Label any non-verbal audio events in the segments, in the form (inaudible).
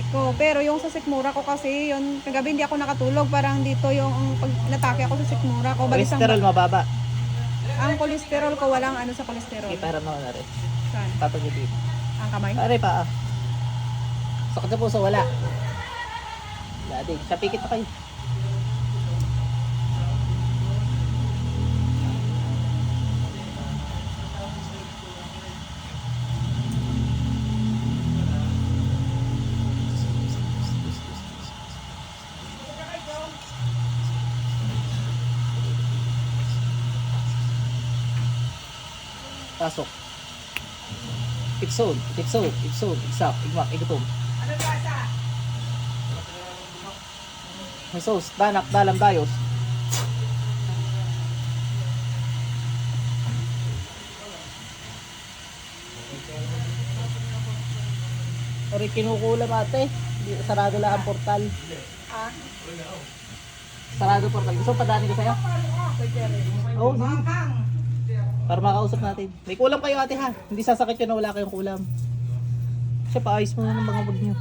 kamay ko. Pero yung sa sikmura ko kasi, yun, kagabi hindi ako nakatulog. Parang dito yung pag natake ako sa sikmura ko. Balis ang, Cholesterol mababa. ang kolesterol ko, walang ano sa kolesterol. Okay, para mo na rin. Saan? Tatagipin. Ang kamay? Pare pa ah. Sakit sa puso, wala. Wala din. Kapikit pa kayo. Pasok. Ipsod, ipsod, ipsod, igsak, igmak, igutom. May sauce, danak, dalam, dayos. Ori kinukulam ate. Sarado lang ang portal. Sarado portal. Gusto mo padaanin ko sa'yo? Oo, oh, Para makausap natin. May kulam kayo ate ha. Hindi sasakit yun na wala kayong kulam. Siya paayos mo ng mga wag niyo.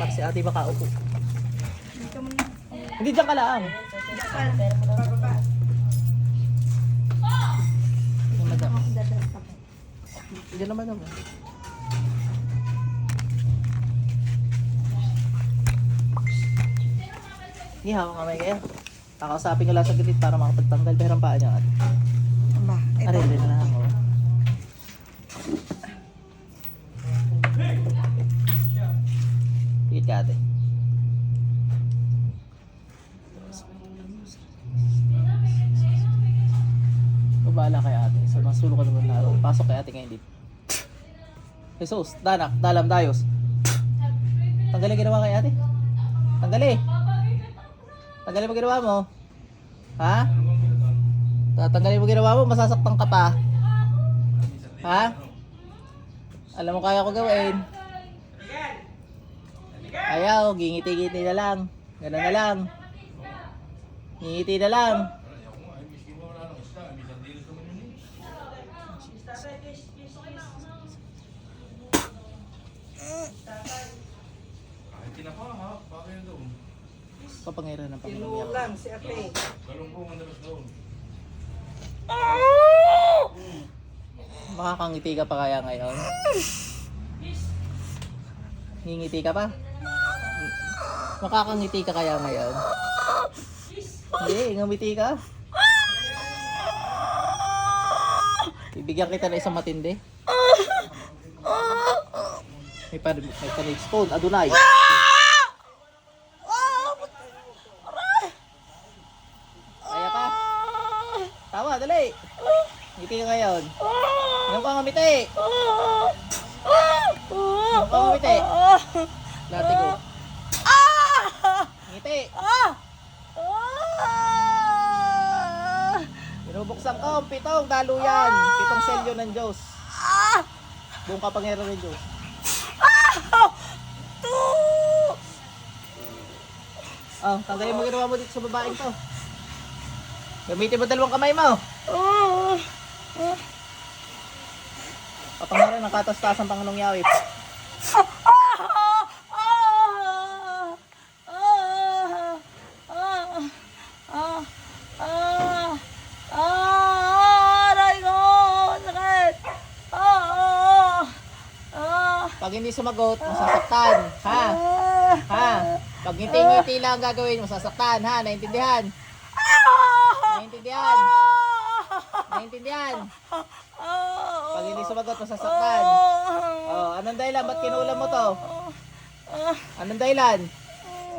Para si ate makaupo. Hindi dyan ka lang. Diyan naman naman. Hindi hawak kamay kayo. Kakausapin ko lang sa gilid para makapagtanggal. Pero ang paa niya ate. Ba, Aray, rin na ako. Pikit ka ate. Babala kay ate. So, masulo ka naman laro. Pasok kay ate ngayon dito. Jesus, danak, dalam, dayos. Tanggalin ginawa kay ate. Tanggalin. Tanggalin mo ginawa mo. Ha? Tatanggalin mo ginawa mo, masasaktan ka pa. Ha? Alam mo kaya ko gawin. Ayaw, gingiti-giti na lang. Ganun na lang. Ngingiti na lang. Papangiran ng Panginoon. si ate. Makakangiti ka pa kaya ngayon? Ngingiti ka pa? Makakangiti ka kaya ngayon? Hindi, ngumiti ka. Bibigyan kita ng isang matindi. May pa may pa spoon, adunay. Kaya pa? Tawa, dali. Ngiti ka ngayon. Ngayon ka ngumiti. Ngayon ka ngumiti. Lati ko. Ngiti. Binubuksan ko ang pitong daluyan. Pitong selyo ng Diyos. Buong kapangyarihan ng Diyos. Oh, tanggalin mo ginawa mo dito sa babaeng to. Gamitin mo dalawang kamay mo. Papangalan ng katas-taas ang Panginoong Yahweh. Pag hindi sumagot, masasaktan. Ha? Ha? Pag ngiti-ngiti lang ang gagawin, masasaktan. Ha? Naintindihan? Naintindihan? Naintindihan? Pag hindi sumagot, masasaktan. Oh, anong dahilan? Ba't kinulam mo to? Anong dahilan?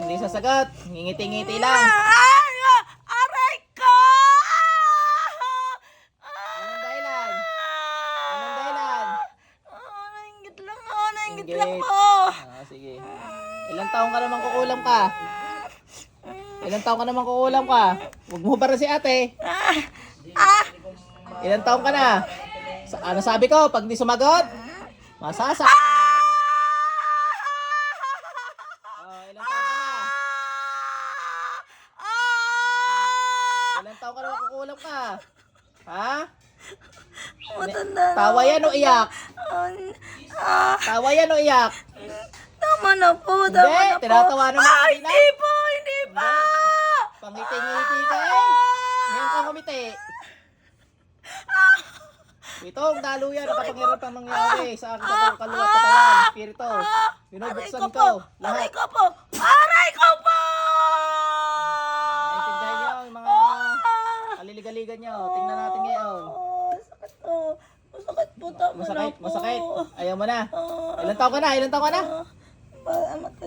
Hindi sasagot. Ngingiti-ngiti lang. Aray ko! Anong dahilan? Anong dahilan? Oh, nainggit lang ako, nainggit Inggit. lang ako. Ah, sige. Ilang taong ka naman kukulam ka? Ilang taong ka naman kukulam ka? Huwag mo para si ate. Ilang taong ka na? Sa, ano sabi ko? Pag di sumagot, masasaktan. Oh, ilang taong ka na? Ilang taong ka naman kukulam ka? Ha? Matanda na. Tawa yan o iyak? Ah, Tawa yan o iyak? tama na po, tama Hindi, na po. tinatawanan mo Ah, kanina. hindi po, hindi pa. Pangiti-ngiti ka eh. Ngayon ka ngumiti. Ito, ang daluyan, nakapangyarap ang nangyari sa aking katawang kaluwat katawan, espiritu. Aray Binubuksan ko ko, lahat. aray ko po, aray ko po! Naintindihan niyo yung mga kaliligaligan niyo. Tingnan natin ngayon. Oh, sakit to. Masakit po, tama Masakit, na po. masakit. Ayaw mo na. Ah, Ilan taon ka na? Ilan taon ka na?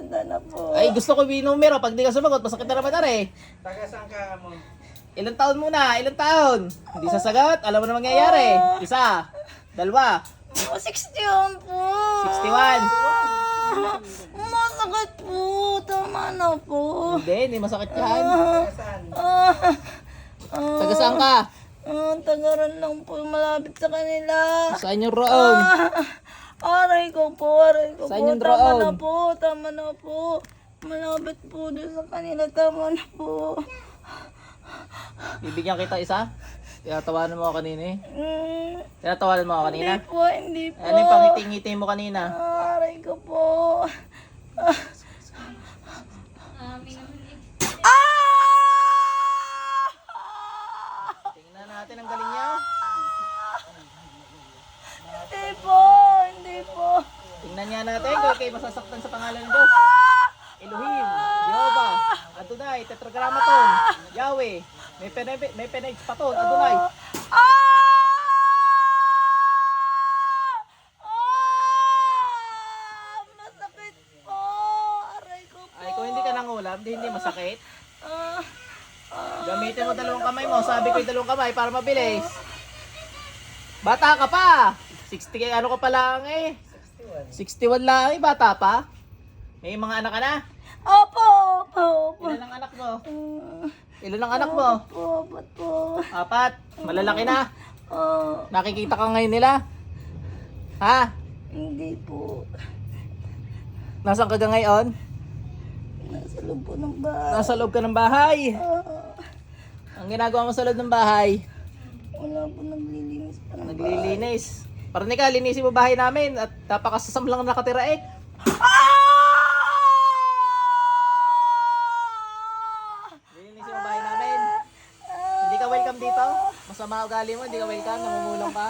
Ma- matanda na po. Ay, gusto ko yung numero. Pag di ka sumagot, masakit na naman na rin. Taga saan ka mo? Ilan taon muna? Ilan taon? Hindi sasagot. Alam mo na mangyayari. Isa. Dalawa. Po, 61 po. 61. Ah, masakit po, tama na po. Hindi, hindi masakit yan. Ah, Saan? ah, ah, Taga saan ka? ah, tagaran lang po, malapit sa kanila. Saan yung roon? Ah, aray ko po, aray ko Saan po. yung Tama draon? na po, tama na po. Malapit po doon sa kanila, tama na po. Bibigyan kita isa? Tinatawanan mo ako kanina eh. Mm, Tinatawanan mo ako hindi kanina? po, hindi po. Ano yung pangiti-ngiti mo kanina? Aray ko po. Ah! Ah! Tingnan natin ang galing niya. Hindi po, po. Tingnan niya natin kung kayo masasaktan sa pangalan ng Diyos. Elohim, Jehovah, Adonai, Tetragrammaton, Yahweh, may penebe, may peneg paton, Adonai. Ah! Ah! Masakit po. Aray ko po. Ay, kung hindi ka nangulam, di hindi masakit. Ah! Gamitin mo dalawang kamay mo. Sabi ko yung dalawang kamay para mabilis. Bata ka pa. 60 kay ano ka pa lang eh. 61 lang eh, bata pa. May mga anak ka na. Opo, opo, opo. Ilan ang anak mo? Ah, Ilan ang anak mo? Opo, opo, po. Apat. Malalaki na. Ah, Nakikita ka ngayon nila. Ha? hindi po. Nasaan ka ga ngayon? Nasa loob po ng bahay. Nasa loob ka ng bahay. Ah, Ang ginagawa mo sa loob ng bahay, wala po naglilinis pa ng bahay. naglilinis. Parang ka, linisin mo bahay namin at napakasasam lang nakatira eh. Linisin mo bahay namin. Hindi ka welcome dito? Masama ugali mo, hindi ka welcome, namumulong ka.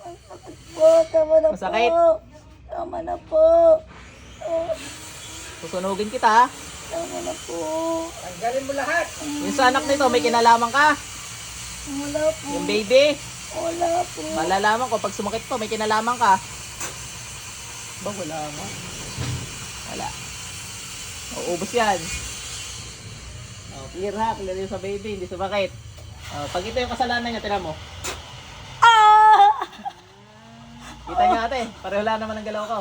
Masakit po, tama na Masakit? po. Tama na po. Ah, Susunugin kita ha. tama na po. Tanggalin mo lahat. Yung sa anak nito, may kinalaman ka. Wala po. Yung baby, Wala po. malalaman ko pag sumakit to, may kinalaman ka. Ba, wala nga. Wala. Uubos yan. Oh, clear ha, clear yun sa baby, hindi sumakit. Oh, pag ito yung kasalanan niya, tira mo. Ah! Kita niyo ate, pareho lang naman ang galaw ko.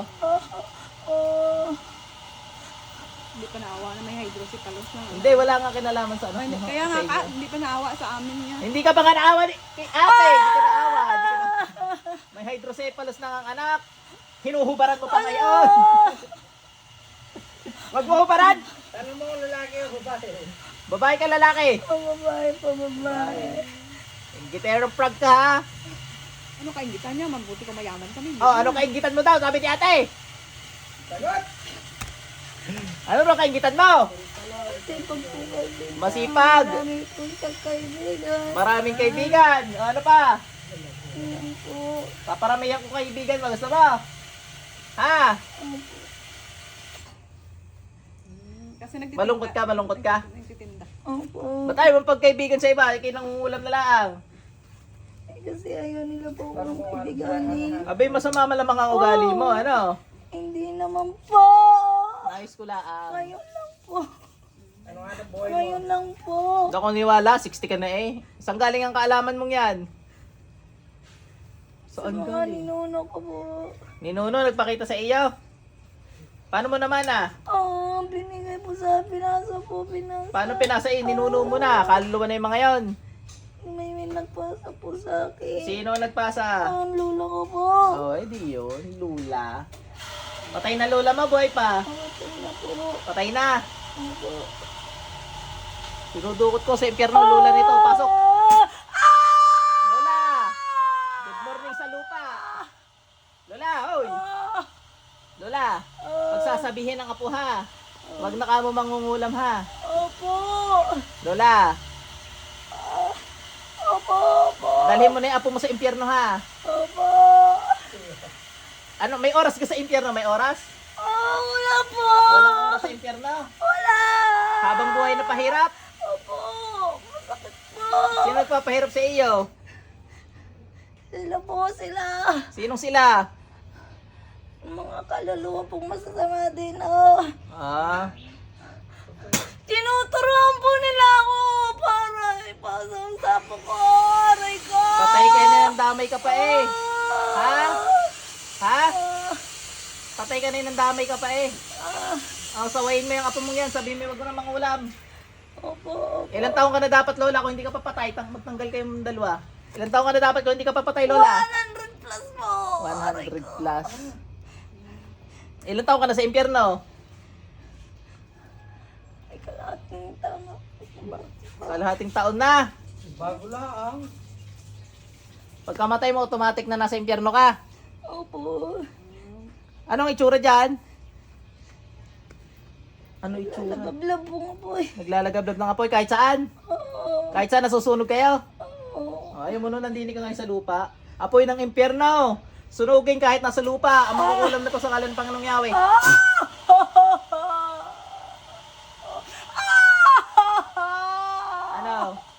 Ah! Hindi pa naawa na may hydrocephalus na. Hindi, wala nga kinalaman sa anak mo. Kaya nga, ka, hindi pa naawa sa amin niya. Hindi ka pa nga naawa ni kay ate, hindi ka naawa. Hindi ka na... May hydrocephalus na ang anak. Hinuhubaran mo pa ngayon. (laughs) Wag mo hubaran. Tanong mo kung lalaki o babae. Babae ka lalaki. Pababae, pababae. Gitero prag ka ha. Ano kaingitan niya? Mabuti ko mayaman kami. Oh, ano kaingitan mo daw? Sabi ni ate. Sagot! Ano raw kaingitan mo? Po. Masipag. Marami kaibigan. Maraming kaibigan. O, Ano pa? Ayan po. Paparamihan ko kaibigan mo. Gusto mo? Ha? Kasi nagtitinda. Malungkot ka, malungkot ka. Nagtitinda. Opo. Ba't ayaw mong pagkaibigan sa iba? Ikaw nang ulam na lang. Eh, Kasi ayaw nila po akong kaibiganin. Abay, masama malamang ang ugali mo, ano? Hindi naman po. Nais ko lang. Ngayon lang po. Ano nga ng buhay mo? Ngayon lang po. Hindi ako niwala, 60 ka na eh. Saan galing ang kaalaman mong yan? Sa Saan mga galing? ninuno ko po. Ninuno, nagpakita sa iyo. Paano mo naman ah? Oh, binigay po sa pinasa po, pinasa. Paano pinasa eh? Ninuno mo na. Kaluluwa na yung mga yon. May may nagpasa po sa akin. Sino ang nagpasa? Ang lula ko po. Oh, edi yun. Lula. Patay na lola mo, boy pa. Patay na po. Patay na. Opo. Sinudukot ko sa impyerno lula nito. Pasok. Ah! Lola! Good morning sa lupa. Lola, oy! Ah! Lola! Ah! Pagsasabihin ng apo ha. Huwag na ka mo mangungulam ha. Opo. Lola, Opo, opo. dalhin mo na yung apo mo sa impyerno ha. Opo. Ano, may oras ka sa impyerno? May oras? Oh, wala po. Walang oras sa impyerno. Wala. Habang buhay na pahirap. Opo. Masakit po. Sino nagpapahirap sa iyo? Sila po sila. Sinong sila? Mga kaluluwa pong masasama din. Oh. Ah, Tinuturuan po nila ako para ipasa ang sapo ko. Aray ko. patay ka na ng damay ka pa eh. Ha? Ha? Patay ka na ng damay ka pa eh. Ah, Oh, sawayin mo yung apo mong yan. Sabihin mo, wag mo na mangulam. Opo, opo. Ilang taong ka na dapat, Lola, kung hindi ka papatay? Tang magtanggal kayong dalawa. Ilang taong ka na dapat kung hindi ka papatay, Lola? 100 plus po. 100 plus. Ilang taong ka na sa impyerno? Ay, kalating tama. Kalahating taon na. Bago lang. Pagkamatay mo, automatic na nasa impyerno ka. Opo. Anong itsura dyan? Ano itsura? Nagablab po nga po eh. Naglalagablab ng apoy kahit saan. Oo. Kahit saan nasusunog kayo. Oo. Oh, ayaw mo nun, nandini ka ngayon sa lupa. Apoy ng impyerno. Sunugin kahit nasa lupa. Ang makukulam na to sa kalan ng Panginoong Yahweh. Ano? (laughs)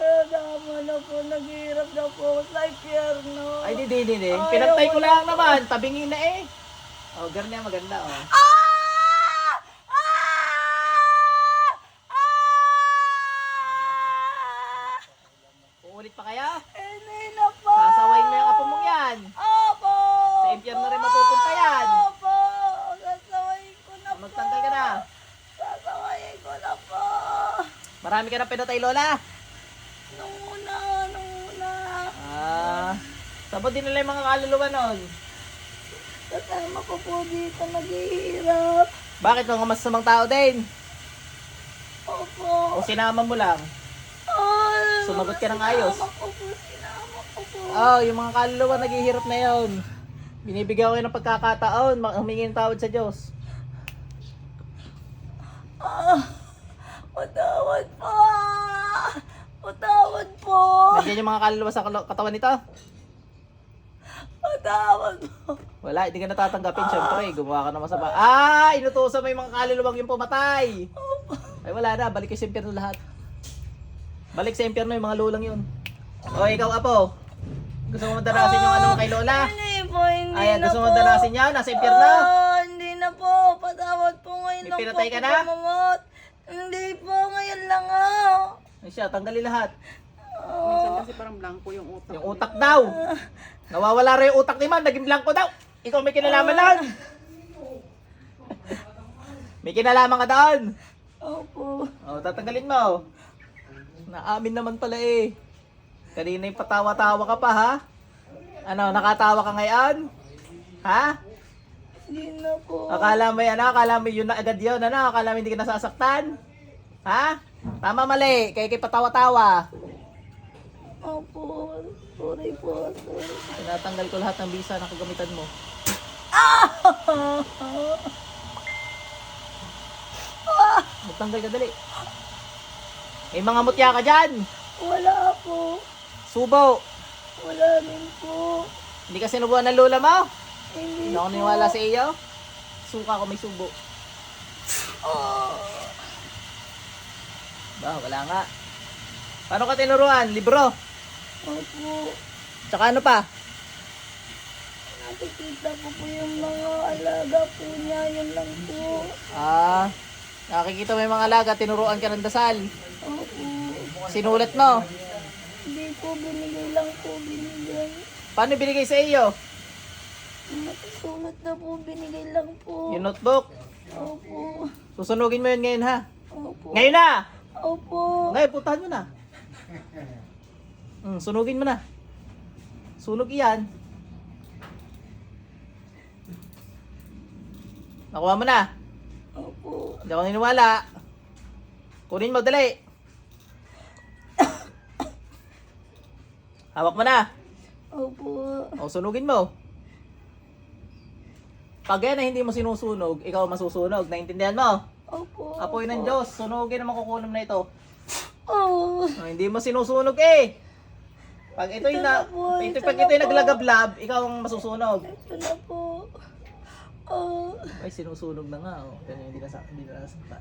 Ay, tama na po. Naghihirap na po sa impyerno. Ay, di, di, di, di. Ayaw Pinantay ko lang naman. Tabingin na eh. Oh, ganyan maganda, oh. Ah! Ah! Ah! Uulit pa kaya? Hindi na po. Sasawayin mo yung apo mong yan. Opo. Sa impyerno rin mapupunta yan. Opo. Sasawayin ko na po. Magtanggal ka na. Sasawayin ko na po. Marami ka na pinatay, Lola. Sabot din nila yung mga kaluluwa nun. Kasama ko po dito naghihirap. Bakit mga masamang tao din? Opo. O sinama mo lang? Ay, Sumagot ka ng ayos. Sinama ko po, sinama ko po. Oh, yung mga kaluluwa naghihirap na yon. Binibigyan ko kayo ng pagkakataon, humingi ng tawad sa Diyos. Ah, patawad po. Patawad po. Nandiyan yung mga kaluluwa sa katawan nito? Patawad po. Wala, hindi ka natatanggapin. Siyempre, gumawa ka ng masama. Ah, inutusan mo yung mga kaluluwang yung pumatay. Ay, wala na. Balik kayo sa impyerno lahat. Balik sa impyerno yung mga lulang yun. O, ikaw, Apo. Gusto mo madarasin yung ano mo kay Lola? Hindi po, hindi Ay, na gusto mo po. madarasin yan? Nasa impyerno? Ah, hindi na po. Patawad po ngayon May lang pinatay po ka ako na? mamamot. Hindi po, ngayon lang ah. Ay siya, tanggalin lahat. Minsan kasi parang blanco yung utak. Yung utak daw. Nawawala rin yung utak ni man. Naging blanco daw. Ikaw may kinalaman doon. May kinalaman ka doon. Opo. O, tatanggalin mo. Naamin naman pala eh. Kanina yung patawa-tawa ka pa ha? Ano, nakatawa ka ngayon? Ha? Hindi na po. Akala mo yan, akala mo yun na agad yun, ano? Akala mo hindi ka nasasaktan? Ha? Tama mali, kaya kay patawa-tawa. Opo. Sorry po. Sorry. Tinatanggal ko lahat ng visa na kagamitan mo. Magtanggal ka dali. May mga mutya ka dyan. Wala po. Subo. Wala rin po. Hindi ka sinubuan ng lola mo. Hindi Hindi ako po. niniwala sa iyo. Suka ko may subo. Oh. Ba, wala nga. Paano ka tinuruan? Libro. Opo. Tsaka ano pa? Nakikita ko po yung mga alaga po niya. Yun lang po. Ah, nakikita mo yung mga alaga, tinuruan ka ng dasal. Opo. Sinulat mo. Hindi po. Binigay lang po. Binigay. Paano binigay sa iyo? Sulat na po. Binigay lang po. Yung notebook. Opo. Susunugin mo yun ngayon ha. Opo. Ngayon na! Opo. Ngayon, puntahan mo na. Hmm, sunugin mo na. Sunog iyan. Nakuha mo na. Opo. Hindi ako niniwala. Kunin mo, dali. (coughs) Hawak mo na. Opo. O, sunugin mo. Pag yan ay hindi mo sinusunog, ikaw masusunog. Naintindihan mo? Opo. Apoy ng Diyos, sunugin ang makukulam na ito. Oh. Oh, hindi mo sinusunog eh. Pag ito'y Ito na, na po, ito, ito pag ito'y po. naglagablab, ikaw ang masusunog. Ito na po. Oh. Ay, sinusunog na nga. Oh. Kaya hindi na sa hindi na nasaktan.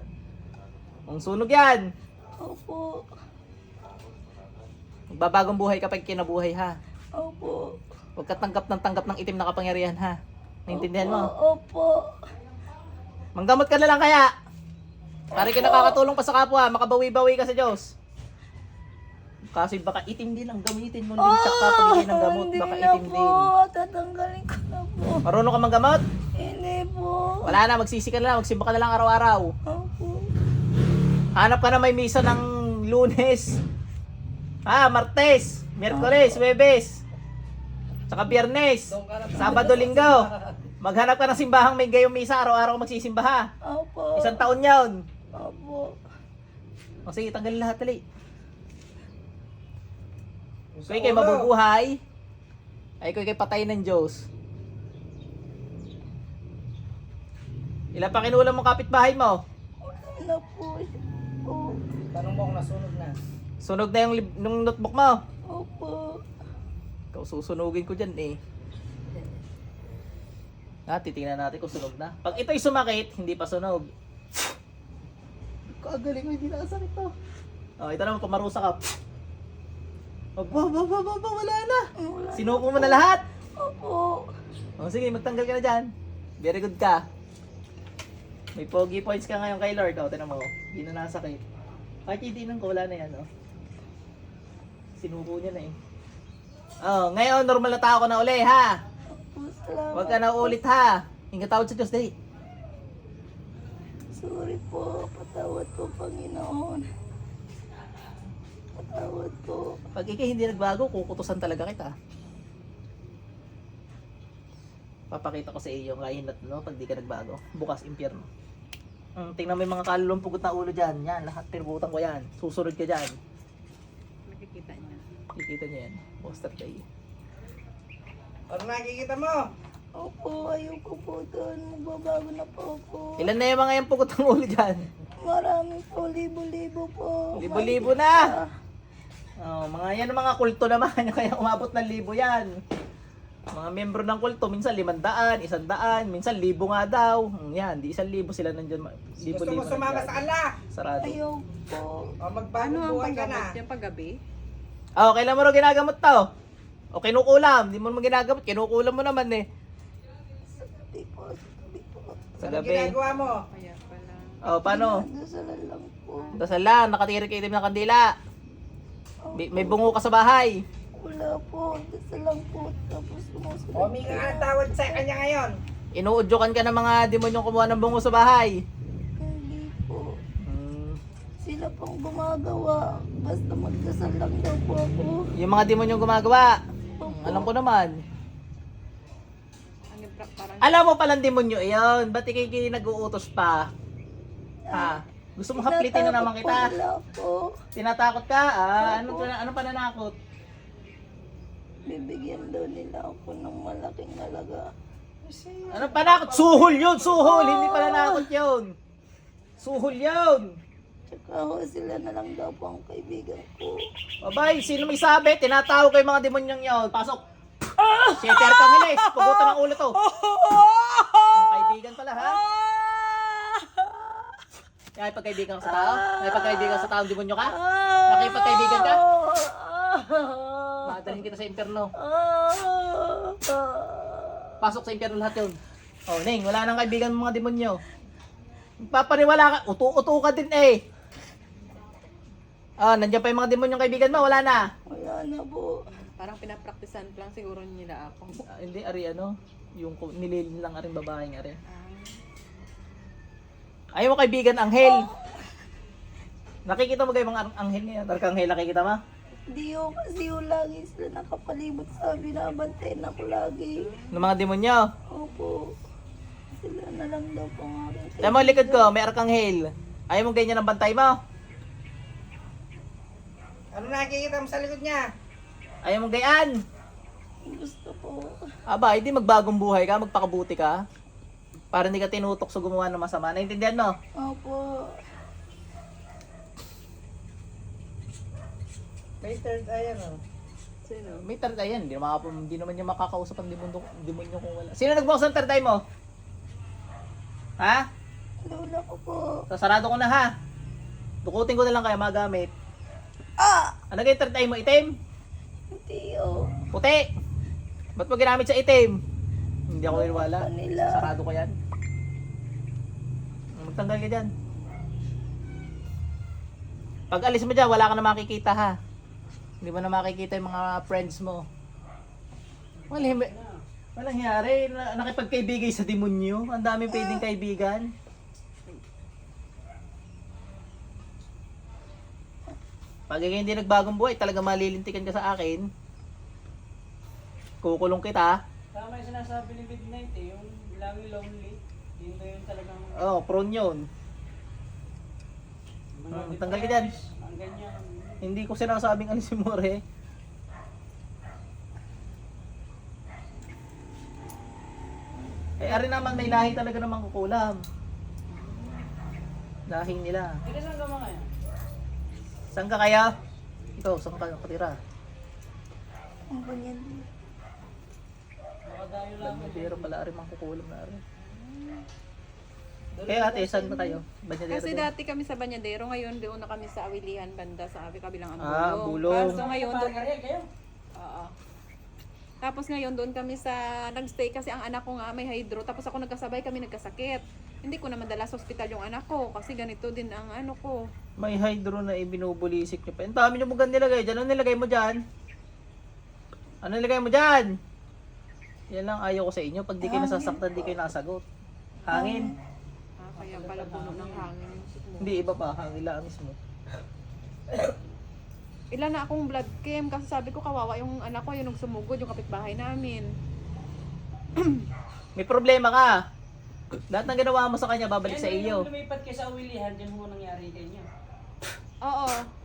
Ang sunog yan. Opo. Magbabagong buhay kapag kinabuhay ha. Opo. Huwag ka tanggap ng tanggap ng itim na kapangyarihan ha. Naintindihan mo? Opo. Manggamot ka na lang kaya. Pare ka nakakatulong pa sa kapwa, makabawi-bawi ka sa Diyos. Kasi baka itim din ang gamitin mo din sa kapag ng gamot, Hindi baka na itim po. din. Tatanggalin ko na po. Marunong ka manggamot? Hindi po. Wala na, magsisi ka na lang, magsimba ka na lang araw-araw. Opo. Hanap ka na may misa ng lunes. Ah, martes, miyerkules, webes. Saka biyernes, sabado, linggo. Maghanap ka ng simbahang may gayong misa, araw-araw magsisimba ha. Opo. Isang taon yun. Opo. O sige, tanggalin lahat tali. Sa Kung ikay ulo. mabubuhay, ay kung ikay patay ng Diyos. Ilan pa kinulam mo kapitbahay mo? Wala po. Opo. Tanong mo kung nasunog na. Sunog na yung lib- nung notebook mo. Opo. Ikaw susunugin ko dyan eh. Ah, titingnan natin kung sunog na. Pag ito'y sumakit, hindi pa sunog. Kagaling ko, hindi nakasakit to. Oh, ito naman, kumarusa ka. Aba, aba, aba, aba, wala na. Wala. Sinuko mo na lahat. Opo. Oh, sige, magtanggal ka na dyan. Very good ka. May pogi points ka ngayon kay Lord. Oh, tinan mo. Hindi na nasakit. Kahit hindi nang wala na yan, oh. Sinuko niya na eh. Oh, ngayon, normal na tao ko na uli, ha? Opo. Salamat. Huwag ka na ulit, ha? Hinga tawad sa Diyos, dali. Sorry po. Patawad po, Panginoon. Patawad po. Pag ikay hindi nagbago, kukutusan talaga kita. Papakita ko sa iyo yung lain at no, pag di ka nagbago. Bukas, impyerno. Mm, tingnan mo yung mga kalulong pugot na ulo dyan. Yan, lahat pinubutan ko yan. Susunod ka dyan. Makikita niya. Kikita niyo yan. Poster day. Ano nakikita mo? Opo, ayoko po doon. Magbabago na po ako. Ilan na yung mga yung pugot ng ulo dyan? Marami po, libo-libo po. Libo-libo na! Oh, mga yan ang mga kulto naman. (laughs) Kaya umabot ng libo yan. Mga membro ng kulto, minsan limandaan, isandaan, minsan libo nga daw. Hmm, Yan, di isang libo sila nandyan. ma- Gusto mo sumama sa ala? Sarado. Ayoko po. O Ano magbagong ang buhay ka na. paggamot niya paggabi? Oh, kailan mo rin ginagamot to? O kinukulam, di mo naman ginagamot, kinukulam mo naman eh. Hindi po, hindi po. Sa Ano gabi. ginagawa mo? Kaya pala. Oh, paano? Dasalan lang po. Dasal lang, nakatiri ka itim ng kandila. May, may bungo ka sa bahay. Wala po, dasal lang po. Tapos sumusunod. O may nga ang tawad sa kanya ngayon. Inuudyokan ka ng mga demonyong kumuha ng bungo sa bahay. Hindi po. Hmm. Sila pong gumagawa. Basta magdasal lang daw po ako. Yung mga demonyong gumagawa. Hmm, alam ko naman. Ano, parang Alam mo palang demonyo iyon. Ba't ikay nag-uutos pa? Ha? Gusto mo haplitin na naman kita? Po. Tinatakot ka? Ah, ano, ano pa nanakot? Bibigyan daw nila ako ng malaking halaga. Ano panakot? Suhol yun! Suhol! Hindi pa nanakot yun! Suhol yun! Tsaka ho, sila na lang daw po ang kaibigan ko. Abay, sino may sabi? Tinatawag ko yung mga demonyong yun. Pasok! Shaker kang hilis! Pugutan ng ulo to! (laughs) Ang kaibigan pala ha? Kaya pagkaibigan ka sa tao? Kaya pagkaibigan ka sa tao, demonyo ka? Nakipagkaibigan ka? Madalhin kita sa impyerno. Pasok sa impyerno lahat yun. Oh, Ning, wala nang kaibigan mga demonyo. Papaniwala ka, utu-utu ka din eh. Ah, nandiyan pa yung mga demonyong kaibigan mo, wala na. Wala na po. parang pinapraktisan lang siguro nila ako. Ah, hindi, ari ano, yung nililin lang aring babaeng ari. Ah, Ayaw mo kaibigan, anghel. Nakikita mo kayo mga ang- anghel niya? Anghel nakikita mo? Di ho, kasi ho lagi sila nakapalibot sa binabantayan ako lagi. Ng mga demonyo. Opo. Sila na lang daw po aking Alam mo, likod ko, may arkanghel. Ayaw mo ganyan ang bantay mo? Ano nakikita mo sa likod niya? Ayaw mo gayaan? Gusto po. Aba, hindi magbagong buhay ka, magpakabuti ka. Para hindi ka tinutok sa gumawa ng masama. Naintindihan mo? Opo. May third eye ano? Sino? May third eye yan. Hindi naman, hindi naman niya makakausap ang demonyo, demonyo kung wala. Sino nagbukas ng third eye mo? Ha? Lola ko po. Sasarado ko na ha. Dukutin ko na lang kaya magamit. Ah! Ano kayo third eye mo? Itim? Hindi oh. Puti? Ba't mo ginamit sa itim? Hindi ako iniwala. Kanila. Sarado ko yan. Magtanggal ka dyan. Pag alis mo dyan, wala ka na makikita ha. Hindi mo na makikita yung mga friends mo. Walang, walang nangyari. Na, nakipagkaibigay sa demonyo. Ang daming pwedeng kaibigan. Pag hindi nagbagong buhay, talaga malilintikan ka sa akin. Kukulong kita. Tama yung sinasabi ni Midnight eh, yung lagi lonely. Yun na yun talagang Oh, prone yun. mga Ah, tanggal ka dyan. Ang ganyan. Hindi ko sinasabing ano si More. Eh, ari naman may lahi talaga namang kukulam. Lahi nila. Teka saan ka mga yan? Saan ka kaya? Ikaw, saan ka nakatira? Ang ganyan. Banyadero pala, ari mang kukulam na ari. Kaya ate, saan ba kayo? Banyadero Kasi din? dati kami sa Banyadero, ngayon doon na kami sa Awilihan banda sa abi kabilang ano, Ah, bulong. Kaso ngayon doon? Oo. Tapos ngayon doon kami sa nagstay kasi ang anak ko nga may hydro tapos ako nagkasabay kami nagkasakit. Hindi ko naman dala sa ospital yung anak ko kasi ganito din ang ano ko. May hydro na ibinubulisik nyo pa. Ang dami nyo mugan nilagay dyan. Ano nilagay mo dyan? Ano nilagay mo dyan? Yan lang ayaw ko sa inyo. Pag di kayo nasasaktan, di kayo nasagot. Hangin. Ah, kaya pala puno ng hangin. Hindi, iba pa. Hangin lang mismo. (coughs) Ilan na akong blood chem kasi sabi ko kawawa yung anak ko yung sumugod yung kapitbahay namin. May problema ka. Lahat ng ginawa mo sa kanya, babalik sa iyo. Yung lumipat kayo sa Awilihan, dyan mo nangyari niya. (laughs) Oo.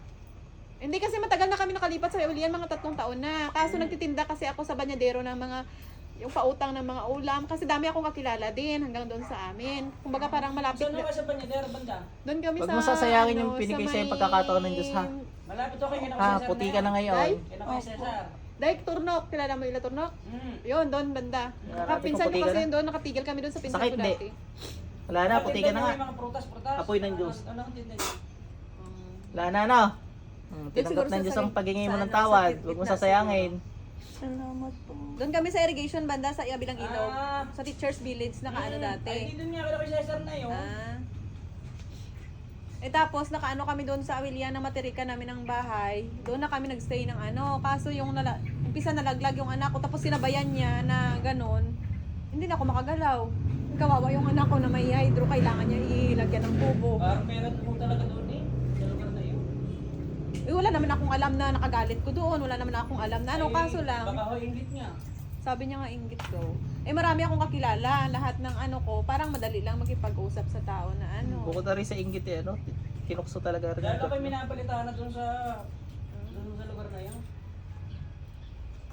Hindi kasi matagal na kami nakalipat sa Ulian, mga tatlong taon na. Kaso nagtitinda kasi ako sa Banyadero ng mga yung pautang ng mga ulam kasi dami akong kakilala din hanggang doon sa amin. Kumbaga parang malapit Saan na, naman sa Banyadero, banda? doon kami Huwag sa mo sasayangin yung ano, binigay sa sa'yo may- pagkakataon ng Diyos, ha? Malapit ako kay Ha, puti ka na ngayon. Ay? Kaya kay Cesar. Dahil Turnok, kilala mo yung Turnok? Mm. Yun, doon banda. Kapinsan ko, puti ko ka kasi na? yun doon, nakatigil kami doon sa pinsan Sakit, ko di? dati. Wala na, puti ka na nga. Mga prutas, prutas. Apoy ng Diyos. Ano ang tinda niya? Wala na, no? Hmm, Doon siguro tinanggap ng sa Diyos ang paghingi mo sa ng ano, tawad. Huwag mo gitna sasayangin. Salamat po. Doon kami sa irrigation banda sa Iabilang Ilog. Ah. Sa Teachers Village na kaano Mm. dati. Ay, dito niya kaya kay Cesar na yun. Ah. Eh tapos nakaano kami doon sa Awilian na matirika namin ng bahay. Doon na kami nagstay ng ano. Kaso yung nala, umpisa nalaglag yung anak ko tapos sinabayan niya na ganun. Hindi na ako makagalaw. Kawawa yung anak ko na may hydro. Kailangan niya ilagyan ng bubo. Parang meron po talaga doon eh. Sa lugar na yun. Eh, wala naman akong alam na nakagalit ko doon. Wala naman akong alam na ano. Kaso lang, Baka ho, ingit niya. sabi niya nga inggit daw. Eh marami akong kakilala. Lahat ng ano ko, parang madali lang makipag-usap sa tao na ano. Bukod na rin sa inggit eh, ano? Kinukso talaga rin. Dahil yung ako'y dot mo. minapalitan na doon sa doon sa lugar na yun.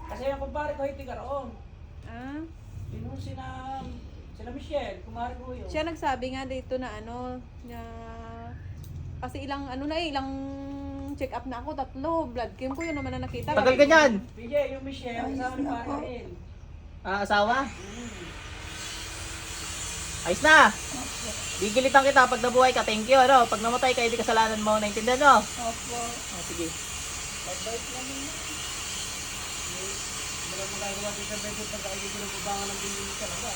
Kasi yung kumpare ko hindi karoon. Ah? Yun yung sina sila Michelle, kumare ko yun. Siya nagsabi nga dito na ano, na kasi ilang ano na eh, ilang check up na ako, tatlo, blood chem ko yun naman na nakita. Tagal ka dyan! PJ, yung Michelle, kasama ni pare rin. Ah, asawa? Ayos na! Gigilitan kita pag nabuhay ka, thank you, ano? Pag namatay ka, hindi kasalanan mo, naintindihan mo? Opo. Oh, sige. Wala mo gagawa dito bedroom pag ay dito nagbubangan ng binding talaga.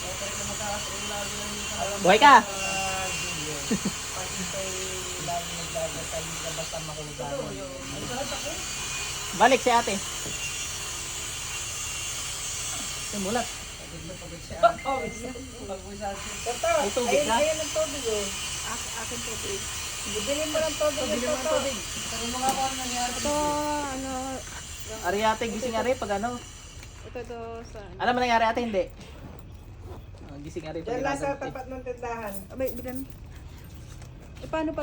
Kaya talaga na mataas ang lalo ng Buhay ka! Pag ito'y lagi nagdadasal ka basta makulang. Balik si ate. Simulat. Toto, May tubig ayun, ka? ayun ang tubig oh. akin babe. Bibili mo ng tubig yung Toto. Pero mga ako ano nangyari. Ito, ano, Ari ate, gising ari pag ano. ito to sa, Alam mo nangyari ate, hindi? Oh, gising ari pag Diyan lang sa tapat ng tindahan. abay, bilan. Eh, paano pa